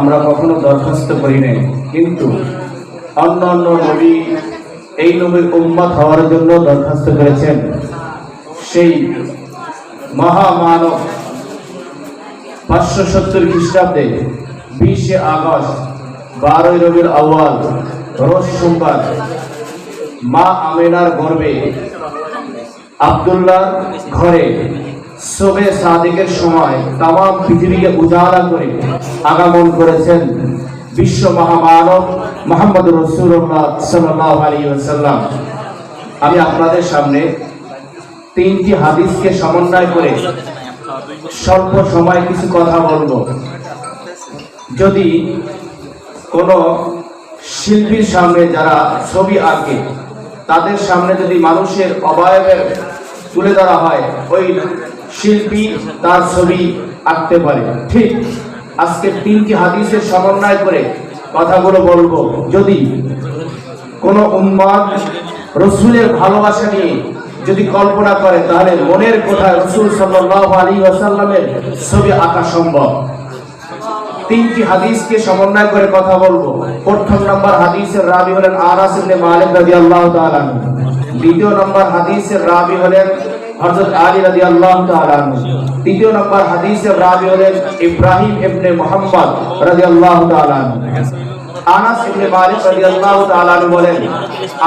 আমরা কখনো দরখাস্ত করি নাই। কিন্তু অন্য অন্য নবী এই নবীর উম্মত হওয়ার জন্য দরখাস্ত করেছেন। সেই মহামানব পাঁচশো সত্তর খ্রিস্টাব্দে বিশে আগস্ট বারোই রবির আওয়াল রোজ সোমবার মা আমেনার গর্বে আব্দুল্লাহ ঘরে শোবে সাদিকের সময় তাম পৃথিবীকে উজালা করে আগমন করেছেন বিশ্ব মহামানব মোহাম্মদ রসুল্লাহ সাল্লাহ আলী সাল্লাম আমি আপনাদের সামনে তিনটি হাদিসকে সমন্বয় করে স্বল্প সময় কিছু কথা বলব। যদি কোনো শিল্পীর সামনে যারা ছবি আঁকে, তাদের সামনে যদি মানুষের অবয়বের তুলে ধরা হয়, ওই শিল্পী তার ছবি আঁকতে পারে। ঠিক, আজকে তিনটি হাদিসের সমন্বয় করে কথাগুলো বলব। যদি কোনো উম্মাদ রসুলের ভালোবাসা নিয়ে যদি কল্পনা করে, তাহলে মনের কোথায় রসুল সাল্লাহ আলী ওয়াসাল্লামের ছবি আঁকা সম্ভব। তিনটি হাদিসকে সমন্বয় করে কথা বলব। প্রথম নম্বর হাদিসের রাবি হলেন আনাস ইবনে মালিক রাদিয়াল্লাহু তাআলা দ্বিতীয় নম্বর হাদিসের রাবি হলেন হযরত আলী রাদিয়াল্লাহু তাআলা। তৃতীয় নম্বর হাদিসের রাবি হলেন ইব্রাহিম ইবনে মুহাম্মদ রাদিয়াল্লাহু তাআলা আনাস ইবনে মালিক রাদিয়াল্লাহু তাআলা বলেন,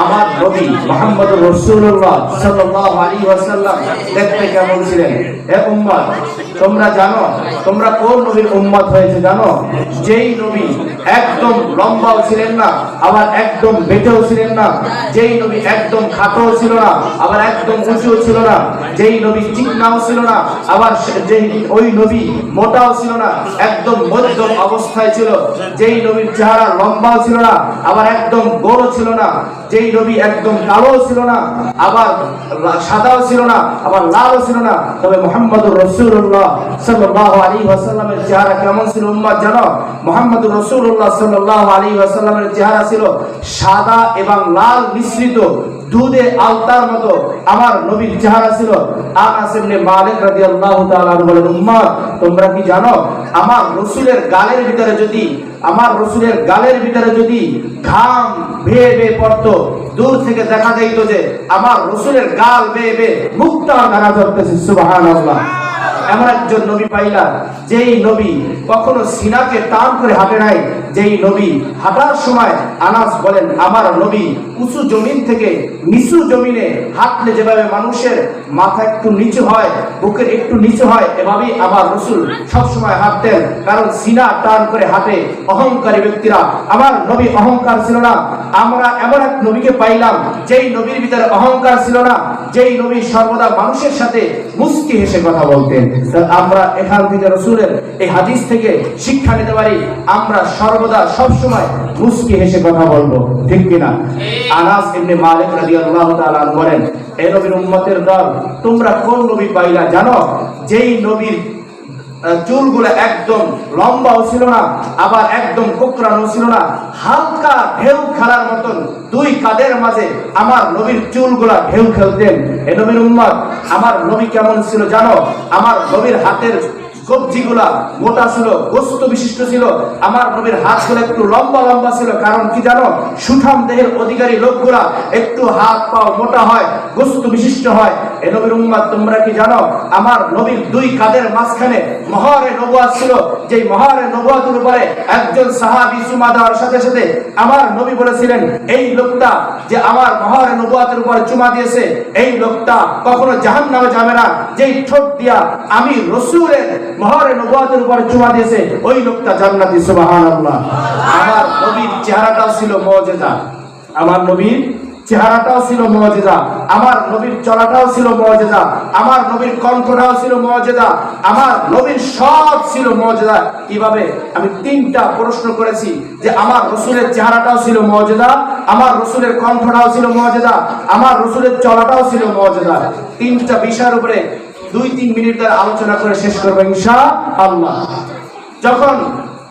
আমার নবী মুহাম্মদুর রাসূলুল্লাহ সাল্লাল্লাহু আলাইহি ওয়াসাল্লাম দেখতে কেমন ছিলেন? হে উম্মত, তোমরা জানো, তোমরা কোন নবীর উম্মত হয়েছে জানো? যেই নবী একদম লম্বাও ছিলেন না, আবার একদম বেটেও ছিলেন না। যেই নবী একদম খাটোও ছিল না, আবার একদম উঁচুও ছিল না। যেই নবী চিকনাও ছিল না, আবার যেই ওই নবী মোটাও ছিল না, একদম মধ্যম অবস্থায় ছিল। যেই নবীর চেহারা লম্বাও ছিল না, আবার একদম গোরও ছিল না। যেই নবী একদম কালোও ছিল না, আবার সাদাও ছিল না, আবার লালও ছিল না। তবে মোহাম্মদুর রসুল্লাহ সাল্লাল্লাহু আলাইহি ওয়াসাল্লামের চেহারা কেমন ছিল উম্মাদ জানো? মোহাম্মদুর চেহারা ছিল সাদা এবং লাল মিশ্রিত, দুধে আলতার মতো। আমার নবীর চেহারা ছিল তোমরা কি জানো, আমার রসুলের গালের ভিতরে যদি, আমার রসুলের গালের ভিতরে যদি ঘাম বেয়ে বেয়ে পড়তো, দূর থেকে দেখা যাইতো যে আমার রসুলের গাল বেয়ে বেয়ে মুক্তা ধারা ধরতেছে এমন একজন নবী পাইলা যেই নবী কখনো সিনাকে টান করে হাঁটে নাই যেই নবী হাঁটার সময় আনাস বলেন, আমার নবী উঁচু জমিন থেকে নিচু জমিনে হাঁটলে যেভাবে মানুষের মাথা একটু নিচু হয়, বুকের একটু নিচু হয়, এভাবেই আমার রসুল সবসময় হাঁটতেন। কারণ সিনা টান করে হাঁটে অহংকারী ব্যক্তিরা। আমার নবী অহংকার ছিল না। আমরা এমন এক নবীকে পাইলাম, যেই নবীর ভিতরে অহংকার ছিল না। যেই নবী সর্বদা মানুষের সাথে মুস্কি হেসে কথা বলতেন। আমরা এখান থেকে রসুলের এই হাদিস থেকে শিক্ষা নিতে পারি। আমরা সর্বদা সব সময় মুস্কি হেসে কথা বলব ঠিক কিনা? আনাস ইবনে মালিক রাদিয়াল্লাহু তাআলা আনহু বলেন এই নবীর উম্মতের দল তোমরা কোন নবী পাইলা জানো? যেই নবীর চুলগুলো একদম লম্বাও ছিল না আবার একদম কোকড়ানো ছিল না হালকা ঢেউ খেলার মতন দুই কাদের মাঝে আমার নবীর চুলগুলা ঢেউ খেলতেন। এ নবীর উম্মত আমার নবী কেমন ছিল জানো? আমার নবীর হাতের কবজিগুলা মোটা ছিল, গোস্ত বিশিষ্ট ছিল, আমার নবীর হাতগুলো একটু লম্বা লম্বা ছিল। কারণ কি জানো? সুঠাম দেহের অধিকারী লোকগুলা একটু হাত পাও মোটা হয়, গোস্ত বিশিষ্ট হয়। এ নবীর উম্মাদ তোমরা কি জানো? আমার নবীর দুই কাদের মাঝখানে মহারে নবুয়াত ছিল। মহারে নবুয়াতের উপরে একজন দেওয়ার সাথে সাথে আমার নবী বলেছিলেন, এই লোকটা যে আমার মহারে নবুয়াতের চুমা দিয়েছে, এই লোকটা কখনো জাহান নামে যাবে না। যেই ঠোঁট দিয়া আমি মহারে নবুয়াতের উপরে চুমা দিয়েছে, ওই লোকটা জান্নাতি আমার নবীর চেহারাটাও ছিল মজেদা আমার নবীর চেহারাটাও ছিল মজেদা আমার নবীর চলাটাও ছিল মজেদা আমার নবীর কণ্ঠটাও ছিল মজেদা আমার নবীর সব ছিল মজেদা কীভাবে? আমি তিনটা প্রশ্ন করেছি যে আমার রসুলের চেহারাটাও ছিল মজেদা আমার রসুলের কণ্ঠটাও ছিল মজেদা আমার রসুলের চলাটাও ছিল মজেদা তিনটা বিষয়ের উপরে দুই তিন মিনিট আলোচনা করে শেষ করব ইনশা আল্লাহ যখন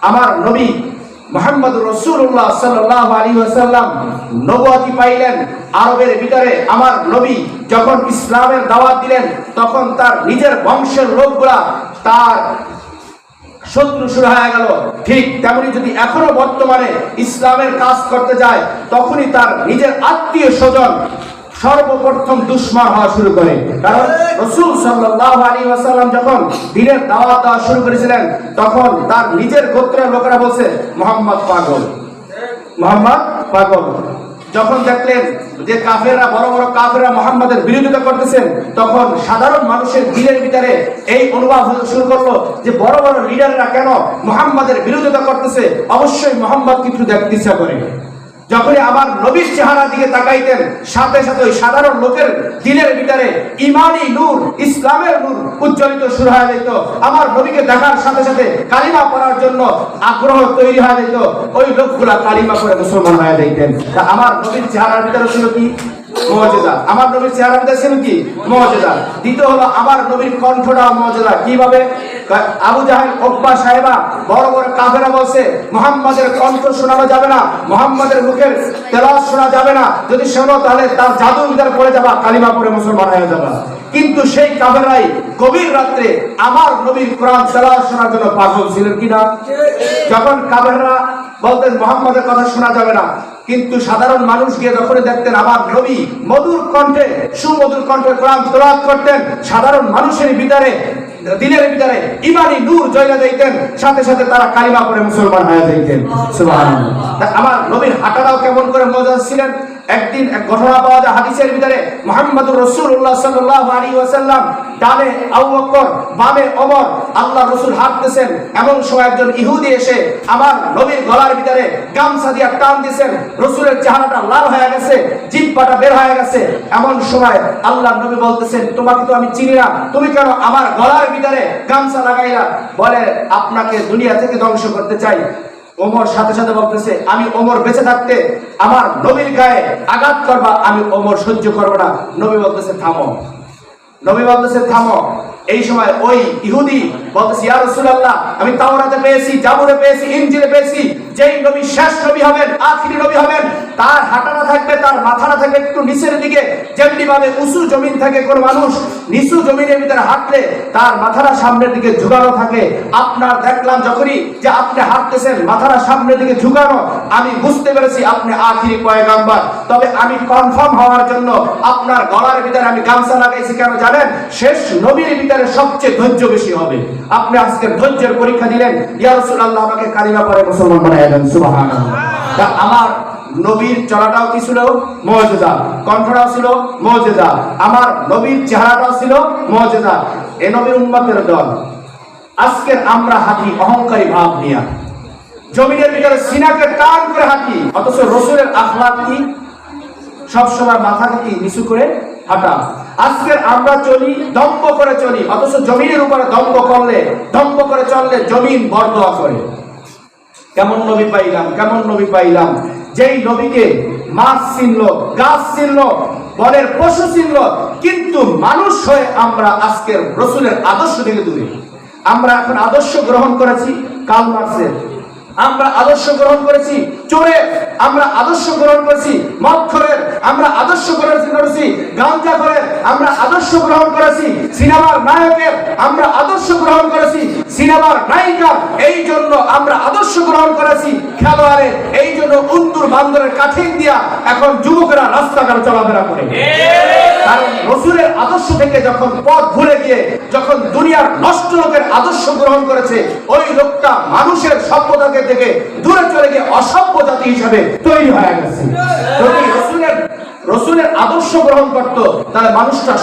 আমার নবী মোহাম্মদ রসুল্লাহ সাল্লাহ আলী নবুয়াতি পাইলেন আরবের ভিতরে। আমার নবী যখন ইসলামের দাওয়াত দিলেন, তখন তার নিজের বংশের লোকগুলা তার শত্রু শুরু হয়ে গেল। ঠিক তেমনি যদি এখনও বর্তমানে ইসলামের কাজ করতে যায়, তখনই তার নিজের আত্মীয় স্বজন সর্বপ্রথম দুশ্মন হওয়া শুরু করে। কারণ রসুল সাল্লাল্লাহু আলাইহি ওয়াসাল্লাম যখন দিনের দাওয়াত দেওয়া শুরু করেছিলেন, তখন তার নিজের গোত্রের লোকেরা বলছে, মোহাম্মদ পাগল। মোহাম্মদ পাগল। যখন দেখলেন যে কাফেররা, বড় বড় কাফেররা মোহাম্মদের বিরোধিতা করতেছেন, তখন সাধারণ মানুষের দিলের ভিতরে এই অনুভব শুরু করল যে বড় বড় লিডাররা কেন মোহাম্মদের বিরোধিতা করতেছে? অবশ্যই মোহাম্মদ কিছু দেখতে ইচ্ছা করে। যখনই আমার নবীর চেহারা দিকে তাকাইতেন, সাথে সাথে ওই সাধারণ লোকের দিলের ভিতরে ইমানি নূর, ইসলামের নূর উজ্জ্বলিত শুরু হয়ে যেত আমার নবীকে দেখার সাথে সাথে কালিমা পড়ার জন্য আগ্রহ তৈরি হয়ে যেত ওই লোকগুলা কালিমা করে মুসলমান হয়ে যাইতেন। তা আমার নবীর চেহারার ভিতরে ছিল কি? মর্যাদা। আমার নবীর ছিল কি? দ্বিতীয় হলো, আমার নবীর কণ্ঠটা কীভাবে? আবু সাহেবা বড় বড় কাফেরা বলছে, মোহাম্মদের কণ্ঠ শোনানো যাবে না, মোহাম্মদের মুখের শোনা যাবে না। যদি শোনো, তাহলে তার পড়ে যাবা, কালিমা মুসলমান হয়ে যাবা। কিন্তু সেই কাফেরাই গভীর রাত্রে আমার নবীর কোরআন তেলাওয়াত শোনার জন্য পাগল ছিলেন কিনা? যখন কাফেররা বলতেন, মোহাম্মদের কথা শোনা যাবে না। কিন্তু সাধারণ মানুষ গিয়ে যখন দেখতেন আমার নবী মধুর কণ্ঠে, সুমধুর কণ্ঠে কোরআন তেলাওয়াত করতেন, সাধারণ মানুষের ভিতরে দিনের ভিতরে ইমানি নূর জয়লা যাইতেন, সাথে সাথে তারা কালিমা করে মুসলমান হয়ে যাইতেন। আমার নবীর হাঁটাটাও কেমন করে মজা ছিলেন? একদিন এক ঘটনা পাওয়া যায় হাদিসের ভিতরে মুহাম্মদুর রাসূলুল্লাহ সাল্লাল্লাহু আলাইহি ওয়াসাল্লাম ডানে আবু বকর, বামে ওমর আল্লাহ রাসূল হাঁটতেছেন এমন সময় একজন ইহুদি এসে আমার নবীর গলার ভিতরে গামছা দিয়ে টান দিয়েছেন। রাসূলের চেহারাটা লাল হয়ে গেছে জিহ্বাটা বের হয়ে গেছে। এমন সময় আল্লাহ নবী বলতেছেন, তোমাকে তো আমি চিনি না, তুমি কেন আমার গলার ভিতরে গামছা লাগাইলা? বলে, আপনাকে দুনিয়া থেকে ধ্বংস করতে চাই। ওমর সাথে সাথে বলতেছে, আমি ওমর বেঁচে থাকতে আমার নবীর গায়ে আঘাত করবা, আমি ওমর সহ্য করব না। নবী বলতেছে, থামো। নবী বলতেছে, থামো। এই সময় ওই ইহুদি বলতেছে, ইয়া রাসূলুল্লাহ, আমি তাওরাতে পেয়েছি, জাবুরে পেয়েছি, ইনজিলে পেয়েছি, যেই নবী শেষ নবী হবেন, আখিরি নবী হবেন, তার থাকবে তার থাকবে, একটু নিচের দিকে যেমনি ভাবে উঁচু জমিন থাকে কোন মানুষ, নিচু জমিনের ভিতরে হাঁটলে তার মাথাটা সামনের দিকে ঝুঁকানো থাকে। আপনার দেখলাম যখনই যে আপনি হাঁটতেছেন, মাথাটা সামনের দিকে ঝুঁকানো, আমি বুঝতে পেরেছি আপনি আখিরি পয়গাম্বার। তবে আমি কনফার্ম হওয়ার জন্য আপনার গলার ভিতরে আমি গামছা লাগাইছি, কেন জানেন? শেষ নবীর ভিতরে সবচেয়ে ধৈর্য বেশি হবে। আপনি আজকে ধৈর্যের পরীক্ষা দিলেন, ইয়া রাসূলুল্লাহ, আমাকে কালিমা পড়ে মুসলমান বানায় দেন, সুবহানাল্লাহ। তা আমার নবীর চলাটাও কি ছিল? মর্যাদা কণ্ঠটাও ছিল মর্যাদা আমার নবীর চেহারাটাও ছিল মর্যাদা এ নবীর উম্মতের দল। আজকের আমরা হাঁটি অহংকারী ভাব নিয়ে। জমিনের ভিতরে সিনাকে টান করে হাঁটি। অথচ রসুলের আখলাক কি? সবসময় মাথাকে কি? নিচু করে হাঁটা। আজকের আমরা চলি দম্প করে চলি। অথচ জমিনের উপরে দম্প করলে দম্প করে চললে জমিন বরদোয়া করে। কেমন নবী পাইলাম, কেমন নবী পাইলাম? যেই নবীকে মাছ চিনল গাছ চিনল বনের পশু চিনল কিন্তু মানুষ হয়ে আমরা আজকের রসুলের আদর্শ থেকে দূরে। আমরা এখন আদর্শ গ্রহণ করেছি কাল মার্ক্সের আমরা আদর্শ গ্রহণ করেছি চোরে। আমরা আদর্শ গ্রহণ করেছি মক্ষরের আমরা আদর্শ গ্রহণ করেছি গাঞ্জা করে আমরা আদর্শ গ্রহণ করেছি, সিনেমার নায়কের আমরা আদর্শ গ্রহণ করেছি, সিনেমার নায়িকা, এই জন্য আমরা আদর্শ গ্রহণ করেছি, খেলোয়াড়ে, এই জন্য উন্দুর বান্দরের কাঠিন দিয়া এখন যুবকেরা রাস্তাঘাট চলাফেরা করে। রসুলের আদর্শ থেকে যখন পথ ভুলে গিয়ে যখন দুনিয়ার নষ্ট লোকের আদর্শ গ্রহণ করেছে, ওই লোকটা মানুষের সভ্যতাকে থেকে দূরে চলে গিয়ে অসভ্য জাতি হিসাবে তৈরি হয়ে গেছে। যদি রসুলের রসুলের আদর্শ গ্রহণ করত, তাহলে মানুষটা